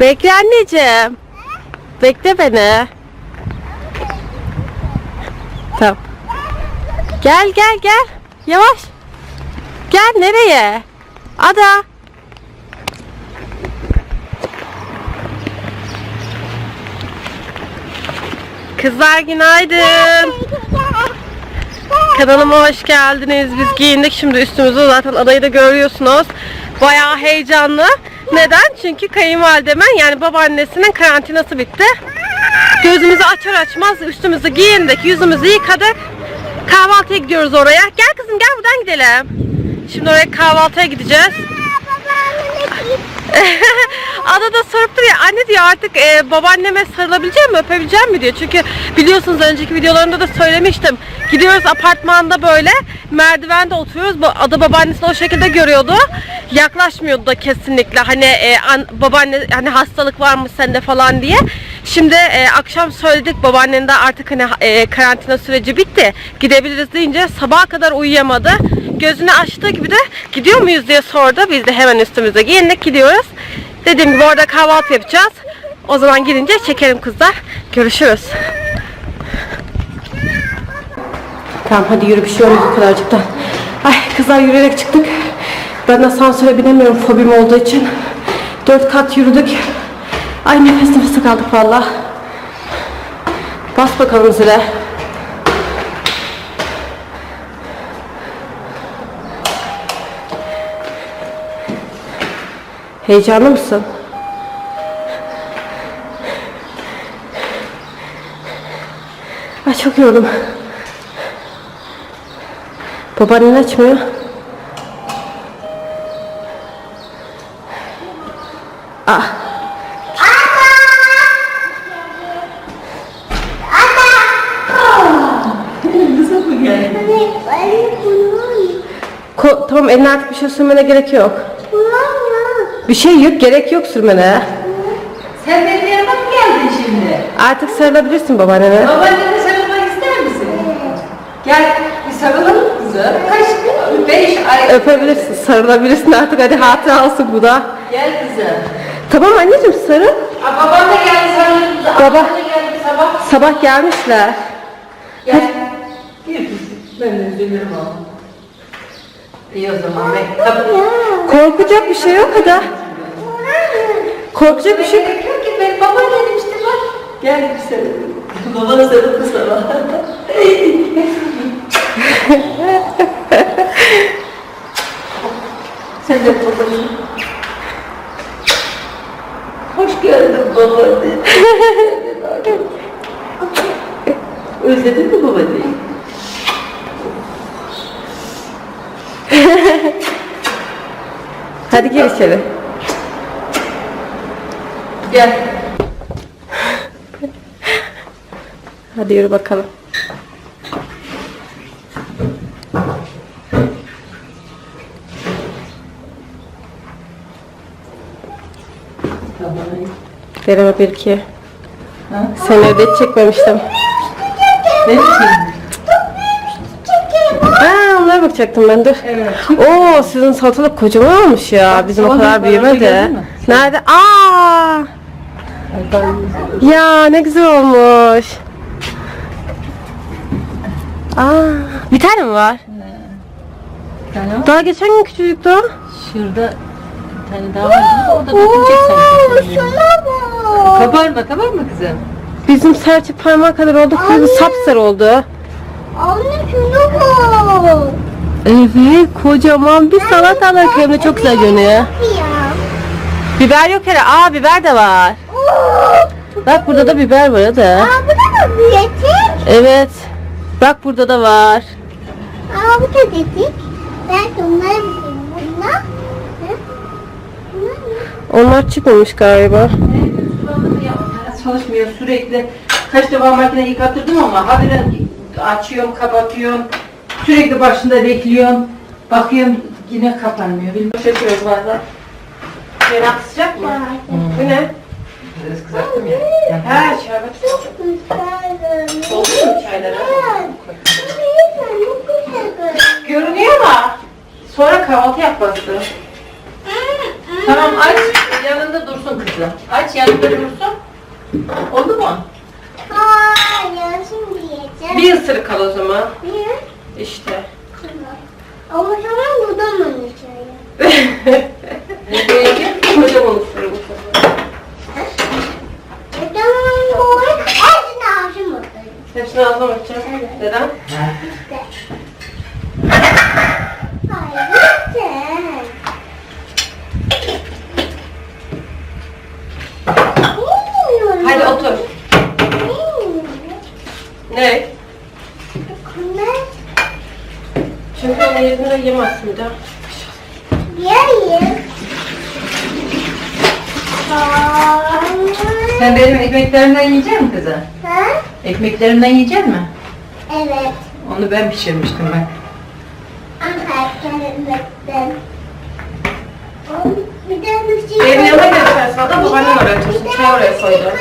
Bekle anneciğim. Bekle beni. Tamam. Gel gel gel. Yavaş. Gel nereye? Ada. Kızlar günaydın. Kanalıma hoş geldiniz. Biz giyindik şimdi üstümüzü zaten adayı da görüyorsunuz. Bayağı heyecanlı. Neden? Çünkü kayınvalidemin yani babaannesinin karantinası bitti. Gözümüzü açar açmaz üstümüzü giyindik, yüzümüzü yıkadık. Kahvaltıya gidiyoruz oraya. Gel kızım gel buradan gidelim. Şimdi oraya kahvaltıya gideceğiz. Ada da sorup duruyor. Anne diyor artık e, babaanneme sarılabileceğim mi, öpebileceğim mi diyor. Çünkü biliyorsunuz önceki videolarımda da söylemiştim. Gidiyoruz apartmanda böyle merdivende oturuyoruz. Ada babaannesini o şekilde görüyordu. Yaklaşmıyordu da kesinlikle. Hani e, an, babaanne hani hastalık var mı sende falan diye. Şimdi e, akşam söyledik babaannenin de artık hani e, karantina süreci bitti. Gidebiliriz deyince sabaha kadar uyuyamadı. Gözünü açtığı gibi de gidiyor muyuz diye sordu. Biz de hemen üstümüze giyindik gidiyoruz. Dediğim gibi orada kahvaltı yapacağız. O zaman gidince çekerim kızlar. Görüşürüz. Tamam hadi yürü bir şey olmaz kadarcık da. Ay kızlar yürüyerek çıktık. Ben asansöre binemiyorum fobim olduğu için. Dört kat yürüdük. Ay nefes nefese kaldık valla. Bas bakalım zile. Heyecanlı mısın? Ay çok yoruldum. Babaannen açmıyor. Ah. Ko- tamam eline artık bir şey sürmene gerek yok. Bir şey yok, gerek yok sürmene. Sen benim yanıma mı geldin şimdi? Artık sarılabilirsin babaannene. Babaannene sarılmak ister misin? Gel bir sarılalım kızım. Kaç gün? Beş ay. Öpebilirsin, sarılabilirsin artık hadi hatıra alsın bu da. Gel kızım. Tamam anneciğim sarıl. Aa, babam da geldi sarılırız. Baba. Ablam da geldi sabah. Sabah gelmişler. Gel. Gir kızım. Ben de üzülürüm oğlum. İyi o zaman kapı. Korkacak bir şey yok hadi. Korkacak bir şey yok. Gerek yok ki benim babaannem işte bak. Gel bir sarıl. Baban sarıldı sana. Sen de babacığım. Hoş geldin babaanne. Özledin mi babaanneyi? Hadi gir içeri. Gel. Hadi yürü bakalım. Merhaba bir iki. Ha? Seni ödet çekmemiştim. Ne için? Bakacaktım ben dur. Evet. Oo sizin salatalık kocaman olmuş ya. Bizim o kadar büyümedi. Nerede? Aa! Ya ne güzel olmuş. Aa, bir tane mi var? Tamam. Daha geçen gün küçücüktü o. Şurada bir tane daha var. O da dökülecek sanki. Kabarma kabarma kızım. Bizim serçe parmağı kadar oldu. Kızı sapsarı oldu. Anne şunu bu. Evet kocaman bir salatalık hem de çok güzel görünüyor. Biber yok hele. Aa biber de var. Bak burada da biber var hadi. Aa bu da mı büyütük? Evet. Bak burada da var. Aa bu da dedik. Ben onları. Bunlar. Hı? Bunlar ne? Onlar çıkmamış galiba. Çalışmıyor sürekli. Kaç defa makine yıkattırdım ama habire açıyorum, kapatıyorum. Sürekli başında bekliyorum. Bakıyorum yine kapanmıyor. Bilmem şaşırıyoruz bazen. Merak sıcak mı? Bu ne? Biraz kızarttım ya. Ha şerbet. Çok güzel. Oldu mu çayları? Görünüyor ama sonra kahvaltı yapması. Tamam aç. Yanında dursun kızım. Aç yanında durursun. Oldu mu? Hayır şimdi yiyeceğim. Bir ısırık al o zaman. Niye? İşte. Ama sana buradan mı içeriye? Ne koyayım? Kocaman ısırık bu sefer. Buradan mı koy? Hepsini ağzım bakayım. Hepsini ağzına bakacağım. Evet. Neden? İşte. Hayır yeter. Bilmiyorum. Hadi otur. Bilmiyorum. Ne? Bunlar Çünkü onun yerine yemezsin bir daha. Yiyeyim. Sen benim ekmeklerimden yiyecek misin kızım? Ha? Ekmeklerimden yiyecek mi? Evet. Onu ben pişirmiştim bak. Kendimden. Bir de bir şey babaannen oraya otursun. Çay oraya koydu.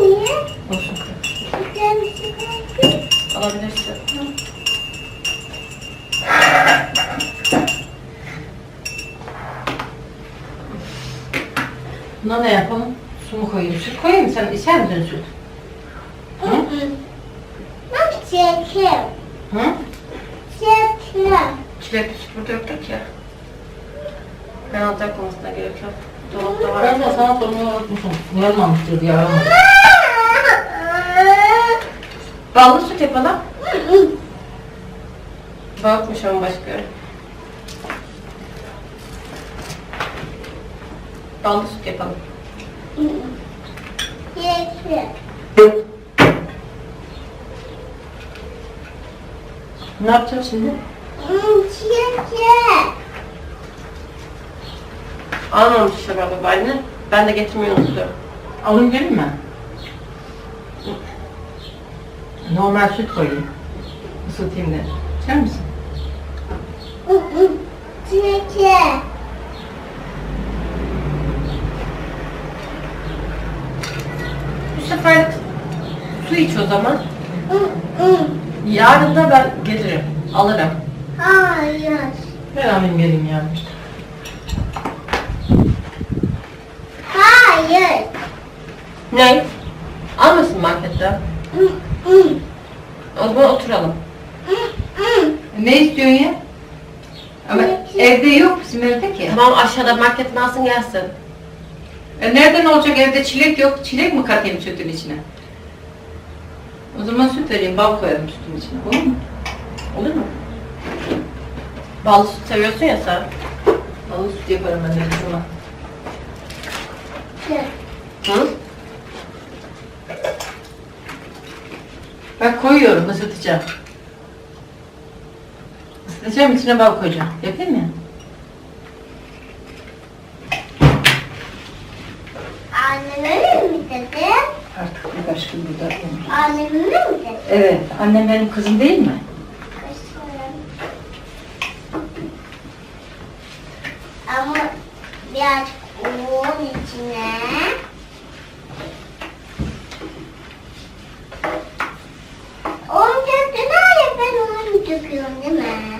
miyim? Olsun. Bir de şey miyim? Alabilirsin. Buna ne yapalım? Su mu koyayım? Süt koyayım mı? Sen içer misin süt? Hı. Ben çekim. Hı? Çekim. Çilekli süt burada yoktur ki. Ben alacak olmasına gerek yok. Dolapta var. Ben de sana sormayı unutmuşum. Uyarmamıştır diye aramadım. Ballı süt yapalım. Bakmış ama başka. Ballı süt yapalım. Ne yapacağız şimdi? Çekim. Almamış işte babaanne. Ben de getirmeyi unuttum. Alın gelin mi? Normal süt koyayım. Isıtayım da. İçer misin? Çekim. Bu sefer su iç o zaman. Yarın da ben gelirim. Alırım. Hayır. Ben alayım gelin ya. Hayır. Ne? Almasın markette. O zaman oturalım. Ne istiyorsun ya? Ama evde yok bizim evde ki. Tamam aşağıda marketten alsın gelsin. E nereden olacak evde çilek yok. Çilek mi katayım sütün içine? O zaman süt vereyim, bal koyalım sütün içine. Olur mu? Olur mu? Ballı süt seviyorsun ya sen. Balı süt yaparım ben de bir zaman. Hı? Bak koyuyorum, ısıtacağım. Isıtacağım, içine bal koyacağım. Yapayım mı? Anneme mi dedi? Başka burada. Anneme mi? Evet, annem benim kızım değil mi? Ama biraz un içine Un döktüler ya ben onu döküyorum değil mi?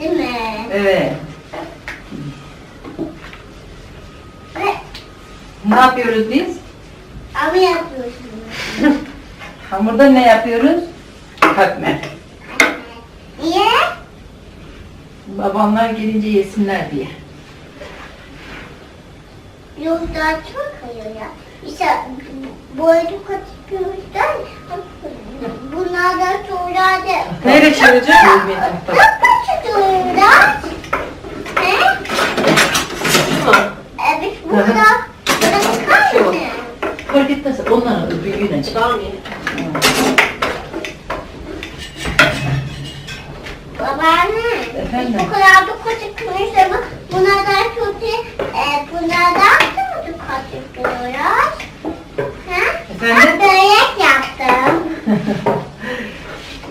Değil mi? Evet. Ne yapıyoruz biz? ama yapıyorsunuz. Hamurda ne yapıyoruz? Katmer. Niye? Babamlar gelince yesinler diye. Yok daha çok kayıyor ya. İşte boynu katıyoruz da bunlardan sonra da kaçıyoruz da. He? Tamam. Evet. Burada çıkar Şu. mısın? Fark etmez, iyi. Babaanne. Efendim? Bu kadar da kaçıkmış ama bunlardan kötü, e, bunlardan da mı kaçıklıyoruz? Ha? Efendim? Ben börek yaptım.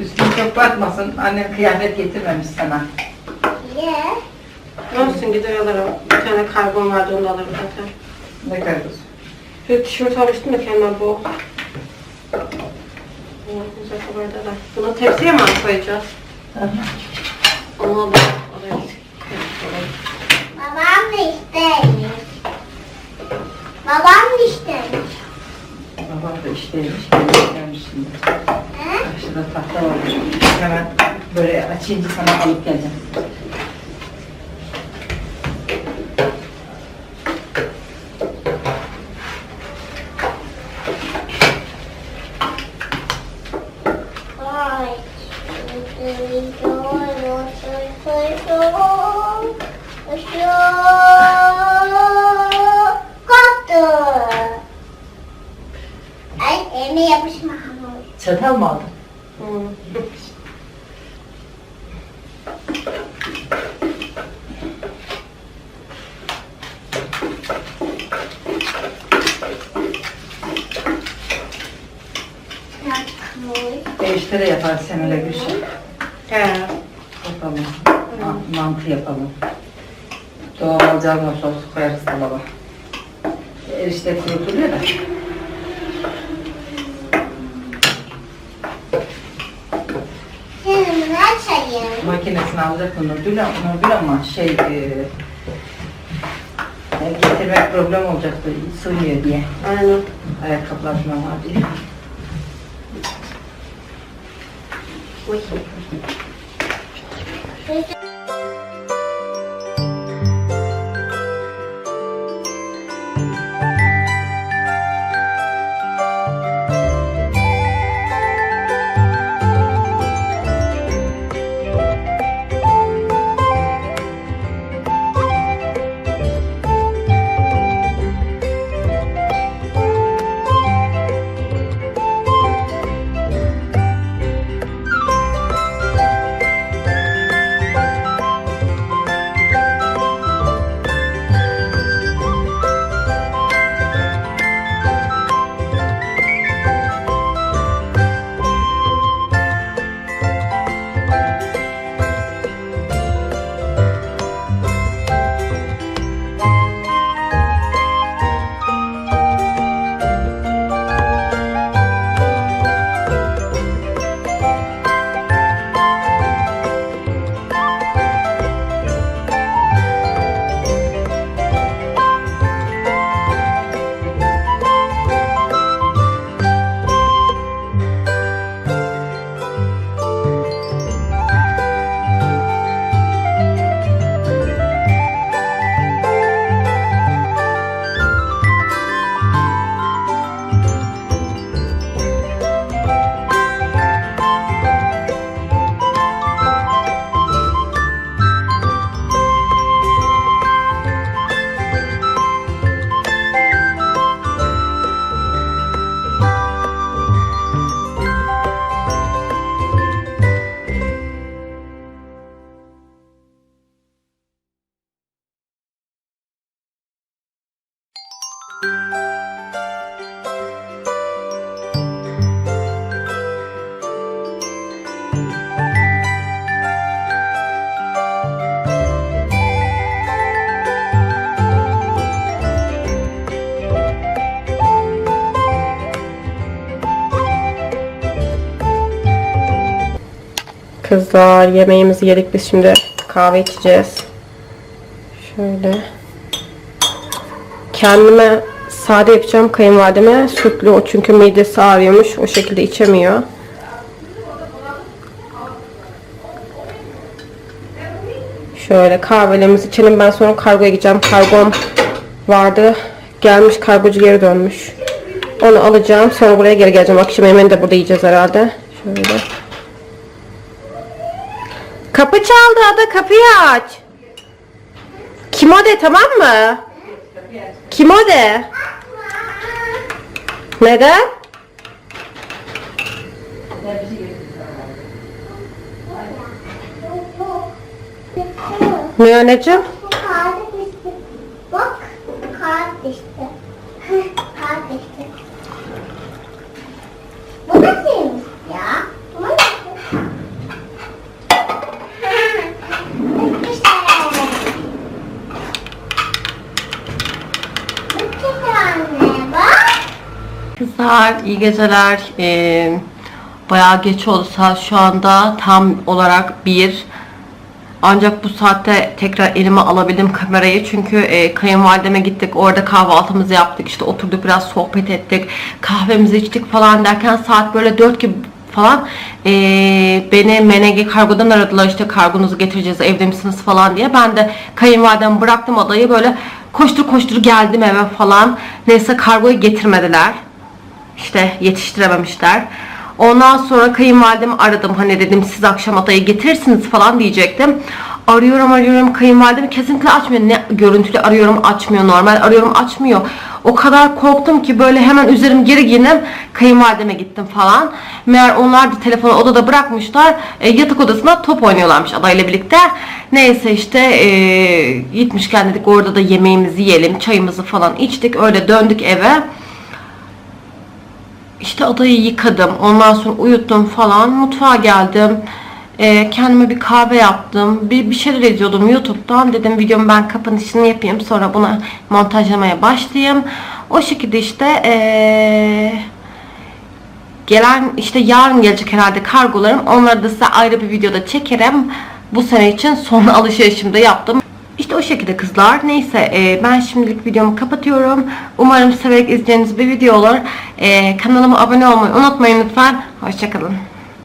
Üstüne çok bakmasın, annem kıyafet getirmemiş sana. Ye. Olsun gider alırım. Bir tane karbon vardı onu da alırım zaten. Ne kadar kız? Bir tişört almıştım da kendime bu. Güzel de. Bunu tepsiye mi koyacağız? Onu alalım. Oraya koyalım. Babam da isteymiş. Babam dişlemiş. Babam da işteymiş. Gelmiş şimdi. Şurada tahta var. Hemen böyle açınca sana alıp geleceğim. Ay. Koptu. Ay elime yapışma hamur. Çatal mı aldın? Değişte de yaparız seninle bir şey. He. Yapalım. Ma- Mantı yapalım. Doğal canlı sos koyarız dolaba. Erişte kurutuluyor da. Senin bunu açayım. Makinesini alacak mı Nurgül ama, Nurgül ama şey e, e, getirmek problem olacaktı sığmıyor diye. Aynen. Ayakkabılar falan var diye. コーヒー。Kızlar yemeğimizi yedik biz şimdi kahve içeceğiz. Şöyle. Kendime sade yapacağım kayınvalideme. Sütlü o çünkü midesi ağrıyormuş. O şekilde içemiyor. Şöyle kahvelerimizi içelim. Ben sonra kargoya gideceğim. Kargom vardı. Gelmiş kargocu geri dönmüş. Onu alacağım. Sonra buraya geri geleceğim. Akşam yemeğini de burada yiyeceğiz herhalde. Şöyle. Kapı çaldı Ada kapıyı aç. Kim o de tamam mı? Kim o de? Neden? Ne anneciğim? Bu kağıdı düştü. Bak kağıt düştü. kağıt düştü. Bu nasılmış ya? Bu nasıl? Bu güzel anne bak. Kızlar iyi geceler. Ee, bayağı geç oldu saat şu anda tam olarak bir Ancak bu saatte tekrar elime alabildim kamerayı. Çünkü e, kayınvalideme gittik. Orada kahvaltımızı yaptık. işte oturduk biraz sohbet ettik. Kahvemizi içtik falan derken saat böyle 4 gibi falan e, beni MNG kargodan aradılar işte kargonuzu getireceğiz evde misiniz falan diye. Ben de kayınvalidemi bıraktım adayı böyle koştur koştur geldim eve falan. Neyse kargoyu getirmediler. İşte yetiştirememişler. Ondan sonra kayınvalidemi aradım. Hani dedim siz akşam adayı getirirsiniz falan diyecektim. Arıyorum arıyorum kayınvalidemi kesinlikle açmıyor. Ne görüntülü arıyorum açmıyor. Normal arıyorum açmıyor. O kadar korktum ki böyle hemen üzerim geri giyindim. Kayınvalideme gittim falan. Meğer onlar da telefonu odada bırakmışlar. E, yatak odasında top oynuyorlarmış adayla birlikte. Neyse işte e, gitmişken dedik orada da yemeğimizi yiyelim. Çayımızı falan içtik. Öyle döndük eve. İşte adayı yıkadım. Ondan sonra uyuttum falan. Mutfağa geldim. Ee, kendime bir kahve yaptım. Bir, bir şeyler izliyordum YouTube'dan. Dedim videomu ben kapanışını yapayım. Sonra buna montajlamaya başlayayım. O şekilde işte ee, gelen işte yarın gelecek herhalde kargolarım. Onları da size ayrı bir videoda çekerim. Bu sene için son alışverişimde yaptım. İşte o şekilde kızlar. Neyse e, ben şimdilik videomu kapatıyorum. Umarım severek izleyeceğiniz bir video olur. E, kanalıma abone olmayı unutmayın lütfen. Hoşçakalın.